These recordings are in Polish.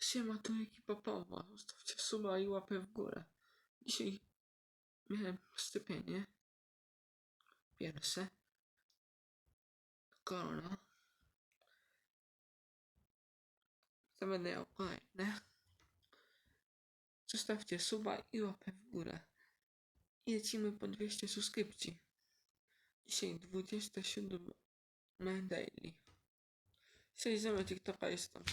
Siema, tu ekipa Pawła. Zostawcie suba i łapę w górę. Dzisiaj miałem stypienie. Pierwsze. Korona. To będę miał kolejne. Zostawcie suba i łapę w górę. I lecimy po 200 subskrypcji. Dzisiaj 27 daily. Dzisiaj zamiast TikToka jest tam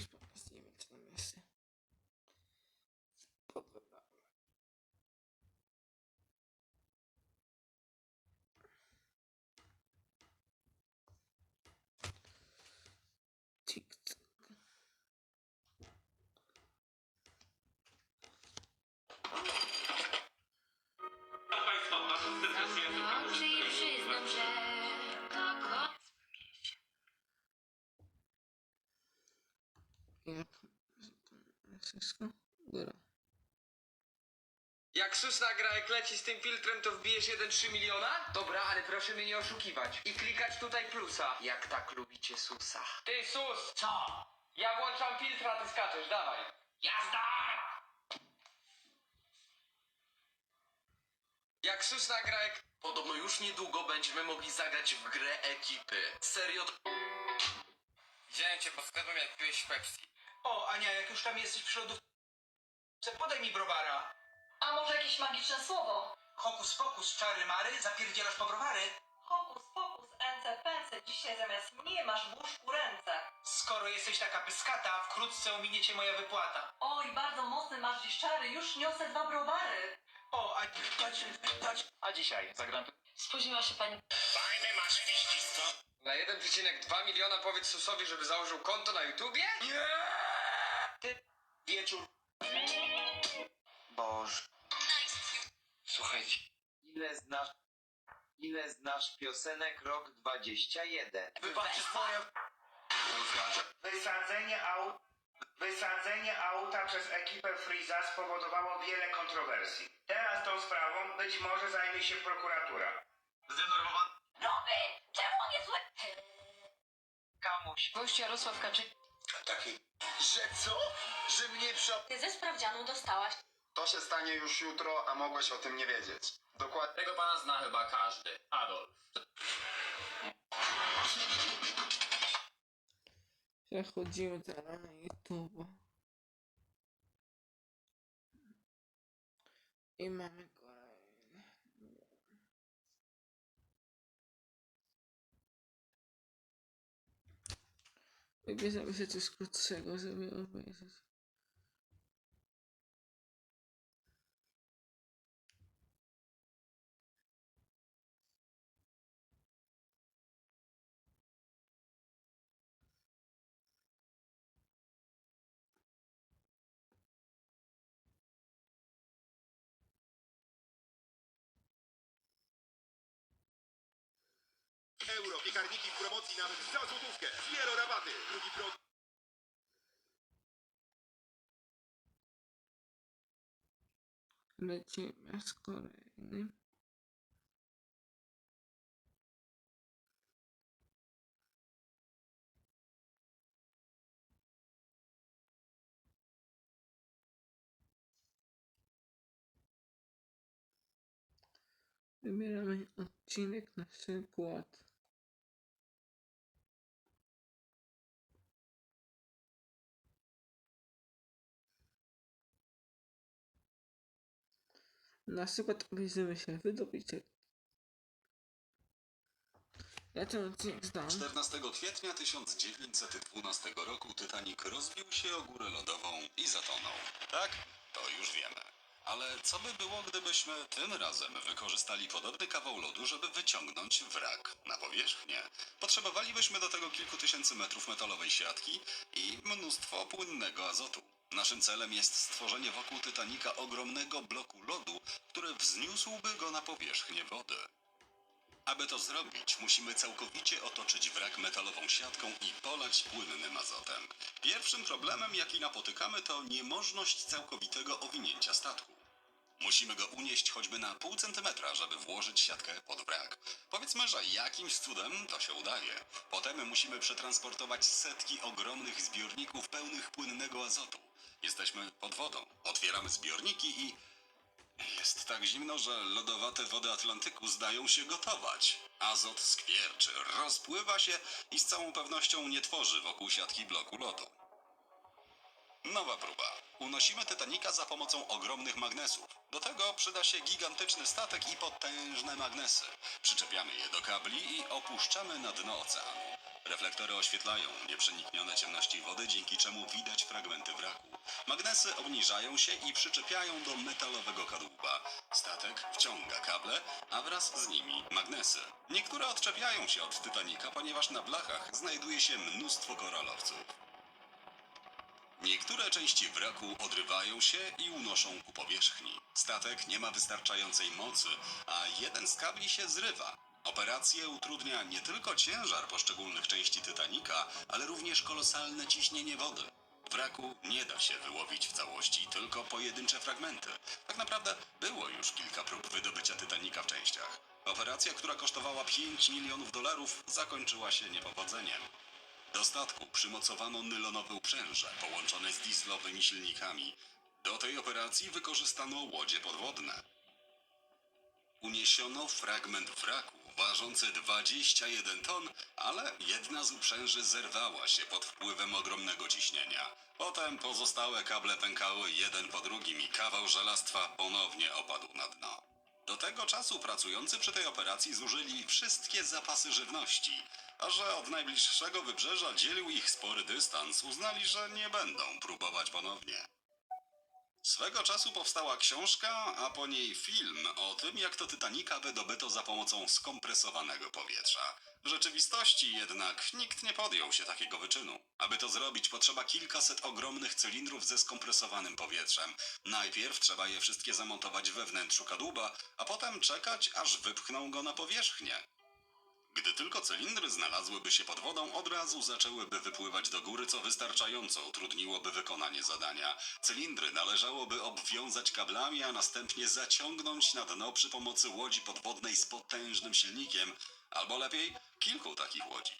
wszystko? Góra. Jak sus nagra, jak leci z tym filtrem, to wbijesz 1,3 miliona? Dobra, ale proszę mnie nie oszukiwać. I klikać tutaj plusa. Jak tak lubicie susa. Ty sus! Co? Ja włączam filtra, ty skaczesz, dawaj. Jazda! Jak sus nagra, jak... Podobno już niedługo będziemy mogli zagrać w grę ekipy. Serio? Widziałem cię pod sklepem, jak piłeś Pepsi. O, Ania, jak już tam jesteś przy lodówce, podaj mi browara. A może jakieś magiczne słowo? Hokus pokus, czary mary, zapierdzielasz po browary? Hokus pokus, ence pęce, dzisiaj zamiast mnie masz w łóżku ręce. Skoro jesteś taka pyskata, wkrótce ominiecie moja wypłata. Oj, bardzo mocny masz dziś czary, już niosę dwa browary. O, a chodź, chodź. A dzisiaj zagram... Spóźniła się pani. Na 1,2 miliona powiedz susowi, żeby założył konto na YouTubie? Nie! Ty, wieczór. Boże. Słuchajcie. Ile znasz, ile znasz piosenek rok 21? Wybaczcie moje... Wysadzenie, aut, wysadzenie auta przez ekipę Freeza spowodowało wiele kontrowersji. Teraz tą sprawą być może zajmie się prokuratura. Zdenerwowany. Roby, czemu on jest zły? Kamuś. Gość Jarosław Kaczyk. Taki, że co? Że mnie prze... Ty ze sprawdzianu dostałaś. To się stanie już jutro, a mogłeś o tym nie wiedzieć. Dokładnie. Tego pana zna chyba każdy. Adolf. Przechodzimy teraz na YouTube. I mamy eu aby się tu skrót z czego zrobiło. Euro, piekarniki w promocji nawet za złotówkę. Zbiero rabaty. Drugi pro... Lecimy z kolejnym. Wybieramy odcinek na przykład. Na przykład obejrzymy się wydobycie. Ja ten odcinek znam. 14 kwietnia 1912 roku Titanic rozbił się o górę lodową i zatonął. Tak, to już wiemy. Ale co by było, gdybyśmy tym razem wykorzystali podobny kawał lodu, żeby wyciągnąć wrak na powierzchnię? Potrzebowalibyśmy do tego kilku tysięcy metrów metalowej siatki i mnóstwo płynnego azotu. Naszym celem jest stworzenie wokół Titanica ogromnego bloku lodu, który wzniósłby go na powierzchnię wody. Aby to zrobić, musimy całkowicie otoczyć wrak metalową siatką i polać płynnym azotem. Pierwszym problemem, jaki napotykamy, to niemożność całkowitego owinięcia statku. Musimy go unieść choćby na pół centymetra, żeby włożyć siatkę pod wrak. Powiedzmy, że jakimś cudem to się udaje. Potem musimy przetransportować setki ogromnych zbiorników pełnych płynnego azotu. Jesteśmy pod wodą. Otwieramy zbiorniki i jest tak zimno, że lodowate wody Atlantyku zdają się gotować. Azot skwierczy, rozpływa się i z całą pewnością nie tworzy wokół siatki bloku lodu. Nowa próba. Unosimy Titanica za pomocą ogromnych magnesów. Do tego przyda się gigantyczny statek i potężne magnesy. Przyczepiamy je do kabli i opuszczamy na dno oceanu. Reflektory oświetlają nieprzeniknione ciemności wody, dzięki czemu widać fragmenty wraku. Magnesy obniżają się i przyczepiają do metalowego kadłuba. Statek wciąga kable, a wraz z nimi magnesy. Niektóre odczepiają się od Titanica, ponieważ na blachach znajduje się mnóstwo koralowców. Niektóre części wraku odrywają się i unoszą ku powierzchni. Statek nie ma wystarczającej mocy, a jeden z kabli się zrywa. Operację utrudnia nie tylko ciężar poszczególnych części Titanica, ale również kolosalne ciśnienie wody. Wraku nie da się wyłowić w całości, tylko pojedyncze fragmenty. Tak naprawdę było już kilka prób wydobycia Titanica w częściach. Operacja, która kosztowała 5 milionów dolarów, zakończyła się niepowodzeniem. Do statku przymocowano nylonowe uprzęże połączone z dieslowymi silnikami. Do tej operacji wykorzystano łodzie podwodne. Uniesiono fragment wraku ważący 21 ton, ale jedna z uprzęży zerwała się pod wpływem ogromnego ciśnienia. Potem pozostałe kable pękały jeden po drugim i kawał żelastwa ponownie opadł na dno. Do tego czasu pracujący przy tej operacji zużyli wszystkie zapasy żywności, a że od najbliższego wybrzeża dzielił ich spory dystans, uznali, że nie będą próbować ponownie. Swego czasu powstała książka, a po niej film o tym, jak to Titanica wydobyto za pomocą skompresowanego powietrza. W rzeczywistości jednak nikt nie podjął się takiego wyczynu. Aby to zrobić, potrzeba kilkaset ogromnych cylindrów ze skompresowanym powietrzem. Najpierw trzeba je wszystkie zamontować we wnętrzu kadłuba, a potem czekać, aż wypchną go na powierzchnię. Gdy tylko cylindry znalazłyby się pod wodą, od razu zaczęłyby wypływać do góry, co wystarczająco utrudniłoby wykonanie zadania. Cylindry należałoby obwiązać kablami, a następnie zaciągnąć na dno przy pomocy łodzi podwodnej z potężnym silnikiem, albo lepiej kilku takich łodzi.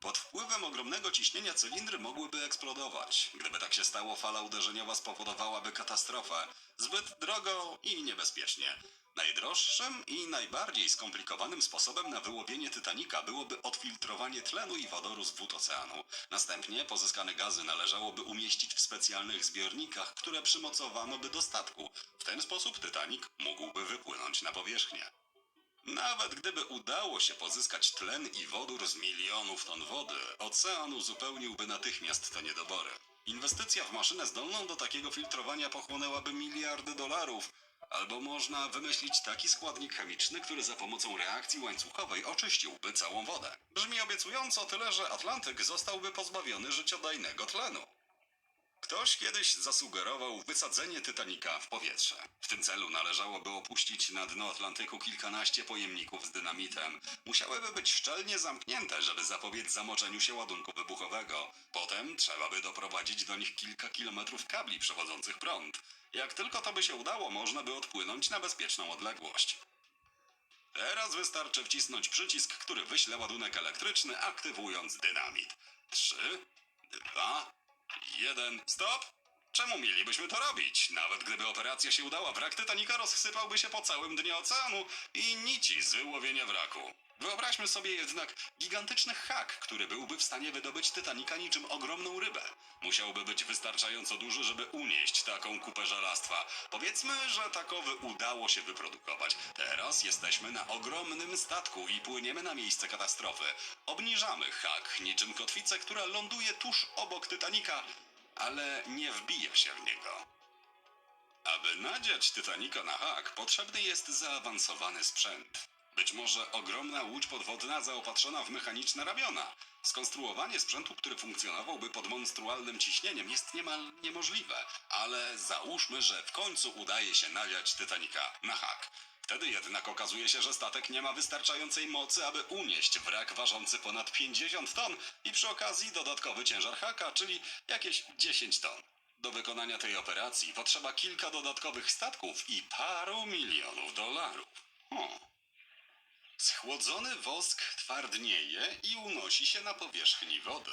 Pod wpływem ogromnego ciśnienia cylindry mogłyby eksplodować. Gdyby tak się stało, fala uderzeniowa spowodowałaby katastrofę. Zbyt drogo i niebezpiecznie. Najdroższym i najbardziej skomplikowanym sposobem na wyłowienie Titanica byłoby odfiltrowanie tlenu i wodoru z wód oceanu. Następnie pozyskane gazy należałoby umieścić w specjalnych zbiornikach, które przymocowano by do statku. W ten sposób Titanic mógłby wypłynąć na powierzchnię. Nawet gdyby udało się pozyskać tlen i wodór z milionów ton wody, ocean uzupełniłby natychmiast te niedobory. Inwestycja w maszynę zdolną do takiego filtrowania pochłonęłaby miliardy dolarów, albo można wymyślić taki składnik chemiczny, który za pomocą reakcji łańcuchowej oczyściłby całą wodę. Brzmi obiecująco tyle, że Atlantyk zostałby pozbawiony życiodajnego tlenu. Ktoś kiedyś zasugerował wysadzenie Titanica w powietrze. W tym celu należałoby opuścić na dno Atlantyku kilkanaście pojemników z dynamitem. Musiałyby być szczelnie zamknięte, żeby zapobiec zamoczeniu się ładunku wybuchowego. Potem trzeba by doprowadzić do nich kilka kilometrów kabli przewodzących prąd. Jak tylko to by się udało, można by odpłynąć na bezpieczną odległość. Teraz wystarczy wcisnąć przycisk, który wyśle ładunek elektryczny, aktywując dynamit. Trzy, dwa, jeden, stop! Czemu mielibyśmy to robić? Nawet gdyby operacja się udała, wrak Titanica rozsypałby się po całym dnie oceanu i nici z wyłowienia wraku. Wyobraźmy sobie jednak gigantyczny hak, który byłby w stanie wydobyć Titanica niczym ogromną rybę. Musiałby być wystarczająco duży, żeby unieść taką kupę żelastwa. Powiedzmy, że takowy udało się wyprodukować. Teraz jesteśmy na ogromnym statku i płyniemy na miejsce katastrofy. Obniżamy hak niczym kotwicę, która ląduje tuż obok Titanica, ale nie wbija się w niego. Aby nadziać Titanica na hak, potrzebny jest zaawansowany sprzęt. Być może ogromna łódź podwodna zaopatrzona w mechaniczne ramiona. Skonstruowanie sprzętu, który funkcjonowałby pod monstrualnym ciśnieniem jest niemal niemożliwe, ale załóżmy, że w końcu udaje się nadziać Titanica na hak. Wtedy jednak okazuje się, że statek nie ma wystarczającej mocy, aby unieść wrak ważący ponad 50 ton i przy okazji dodatkowy ciężar haka, czyli jakieś 10 ton. Do wykonania tej operacji potrzeba kilka dodatkowych statków i paru milionów dolarów. Hmm. Schłodzony wosk twardnieje i unosi się na powierzchni wody.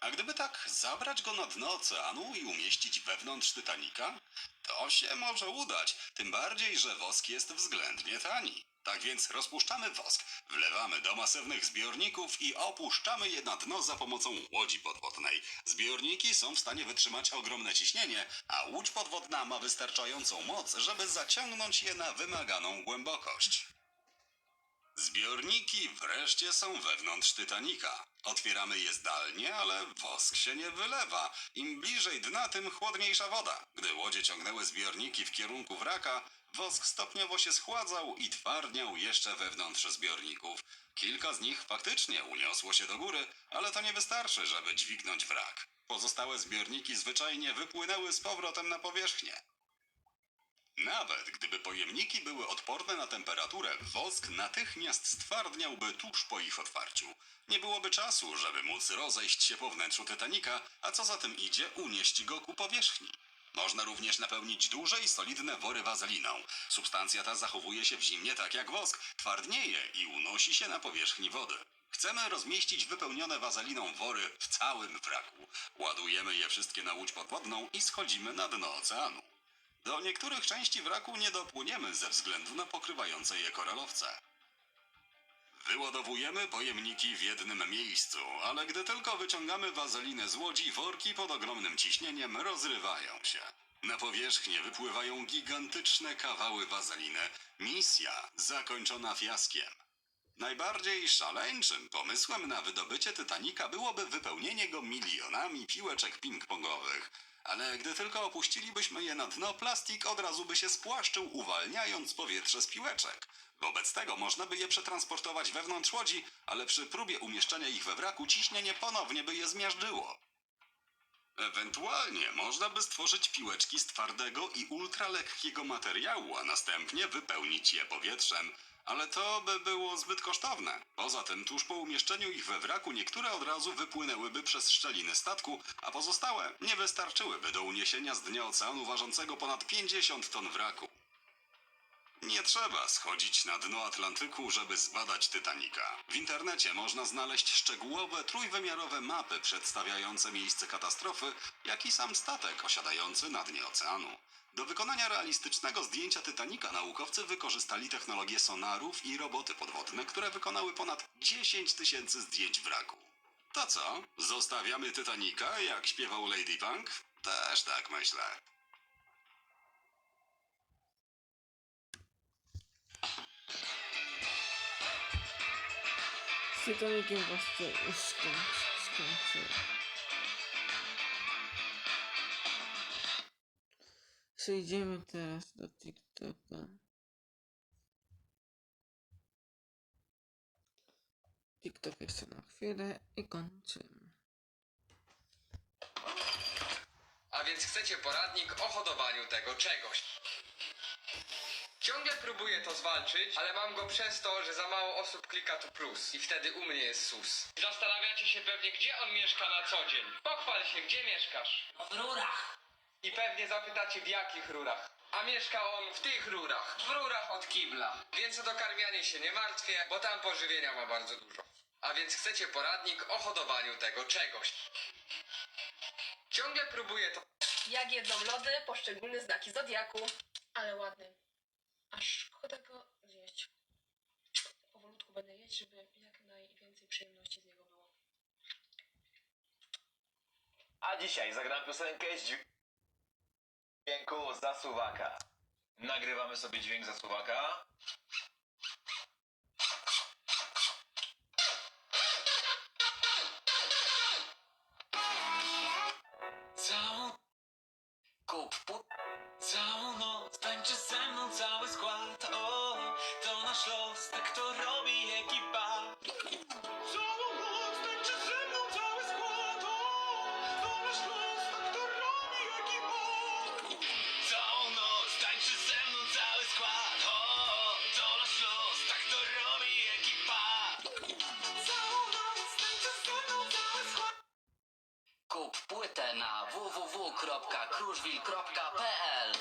A gdyby tak zabrać go na dno oceanu i umieścić wewnątrz Titanika, to się może udać, tym bardziej, że wosk jest względnie tani. Tak więc rozpuszczamy wosk, wlewamy do masywnych zbiorników i opuszczamy je na dno za pomocą łodzi podwodnej. Zbiorniki są w stanie wytrzymać ogromne ciśnienie, a łódź podwodna ma wystarczającą moc, żeby zaciągnąć je na wymaganą głębokość. Zbiorniki wreszcie są wewnątrz Titanika. Otwieramy je zdalnie, ale wosk się nie wylewa. Im bliżej dna, tym chłodniejsza woda. Gdy łodzie ciągnęły zbiorniki w kierunku wraka, wosk stopniowo się schładzał i twardniał jeszcze wewnątrz zbiorników. Kilka z nich faktycznie uniosło się do góry, ale to nie wystarczy, żeby dźwignąć wrak. Pozostałe zbiorniki zwyczajnie wypłynęły z powrotem na powierzchnię. Nawet gdyby pojemniki były odporne na temperaturę, wosk natychmiast stwardniałby tuż po ich otwarciu. Nie byłoby czasu, żeby móc rozejść się po wnętrzu Titanika, a co za tym idzie, unieść go ku powierzchni. Można również napełnić duże i solidne wory wazeliną. Substancja ta zachowuje się w zimnie tak jak wosk, twardnieje i unosi się na powierzchni wody. Chcemy rozmieścić wypełnione wazeliną wory w całym wraku. Ładujemy je wszystkie na łódź podwodną i schodzimy na dno oceanu. Do niektórych części wraku nie dopłyniemy ze względu na pokrywające je koralowce. Wyładowujemy pojemniki w jednym miejscu, ale gdy tylko wyciągamy wazelinę z łodzi, worki pod ogromnym ciśnieniem rozrywają się. Na powierzchnię wypływają gigantyczne kawały wazeliny. Misja zakończona fiaskiem. Najbardziej szaleńczym pomysłem na wydobycie Titanika byłoby wypełnienie go milionami piłeczek ping-pongowych. Ale gdy tylko opuścilibyśmy je na dno, plastik od razu by się spłaszczył, uwalniając powietrze z piłeczek. Wobec tego można by je przetransportować wewnątrz łodzi, ale przy próbie umieszczenia ich we wraku ciśnienie ponownie by je zmiażdżyło. Ewentualnie można by stworzyć piłeczki z twardego i ultralekkiego materiału, a następnie wypełnić je powietrzem, ale to by było zbyt kosztowne. Poza tym, tuż po umieszczeniu ich we wraku, niektóre od razu wypłynęłyby przez szczeliny statku, a pozostałe nie wystarczyłyby do uniesienia z dnia oceanu ważącego ponad 50 ton wraku. Nie trzeba schodzić na dno Atlantyku, żeby zbadać Titanika. W internecie można znaleźć szczegółowe, trójwymiarowe mapy przedstawiające miejsce katastrofy, jak i sam statek osiadający na dnie oceanu. Do wykonania realistycznego zdjęcia Titanika naukowcy wykorzystali technologię sonarów i roboty podwodne, które wykonały ponad 10 tysięcy zdjęć wraku. To co? Zostawiamy Titanika, jak śpiewał Lady Punk? Też tak myślę. Z Titanikiem właśnie skończyłem. Przejdziemy teraz do TikToka. TikTok jeszcze na chwilę i kończymy. A więc chcecie poradnik o hodowaniu tego czegoś. Ciągle próbuję to zwalczyć, ale mam go przez to, że za mało osób klika tu plus i wtedy u mnie jest sus. Zastanawiacie się pewnie, gdzie on mieszka na co dzień. Pochwal się, gdzie mieszkasz? W rurach. I pewnie zapytacie, w jakich rurach. A mieszka on w tych rurach, w rurach od kibla. Więc o dokarmianie się nie martwię, bo tam pożywienia ma bardzo dużo. A więc chcecie poradnik o hodowaniu tego czegoś. Ciągle próbuję to Jak jedzą lody poszczególne znaki zodiaku. Ale ładny. Aż szkoda go zjeść. Powolutku będę jeść, żeby jak najwięcej przyjemności z niego było. A dzisiaj zagram piosenkę z dźwięku zasuwaka. Nagrywamy sobie dźwięk zasuwaka. Kup płytę na www.kruszwil.pl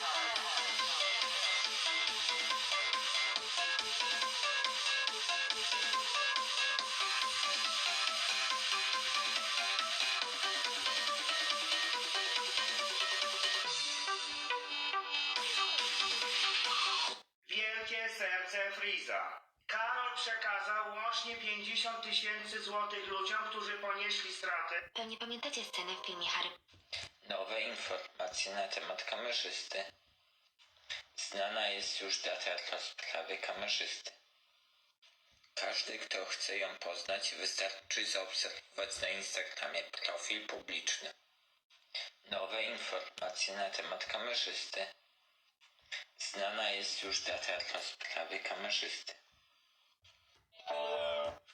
przekazał łącznie 50 tysięcy złotych ludziom, którzy ponieśli straty. Pewnie pamiętacie scenę w filmie Harry Nowe informacje na temat kamerzysty. Znana jest już data rozprawy kamerzysty. Każdy, kto chce ją poznać, wystarczy zaobserwować na Instagramie profil publiczny. Nowe informacje na temat kamerzysty. Znana jest już data rozprawy kamerzysty.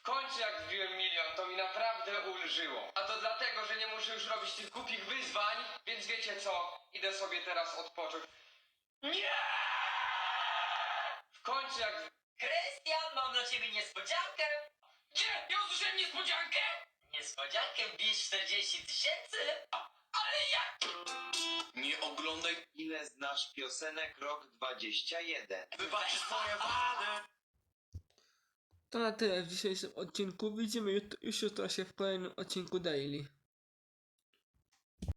W końcu jak wbiłem milion, to mi naprawdę ulżyło. A to dlatego, że nie muszę już robić tych głupich wyzwań, więc wiecie co? Idę sobie teraz odpocząć. Nie! W końcu jak... Krystian, mam dla ciebie niespodziankę! Nie! Ja usłyszałem niespodziankę! Niespodziankę wbierz 40 tysięcy! Ale jak? Nie oglądaj, Ile znasz piosenek rok 21? wybaczysz moje wady. To na tyle w dzisiejszym odcinku. Widzimy już jutro się w kolejnym odcinku Daily.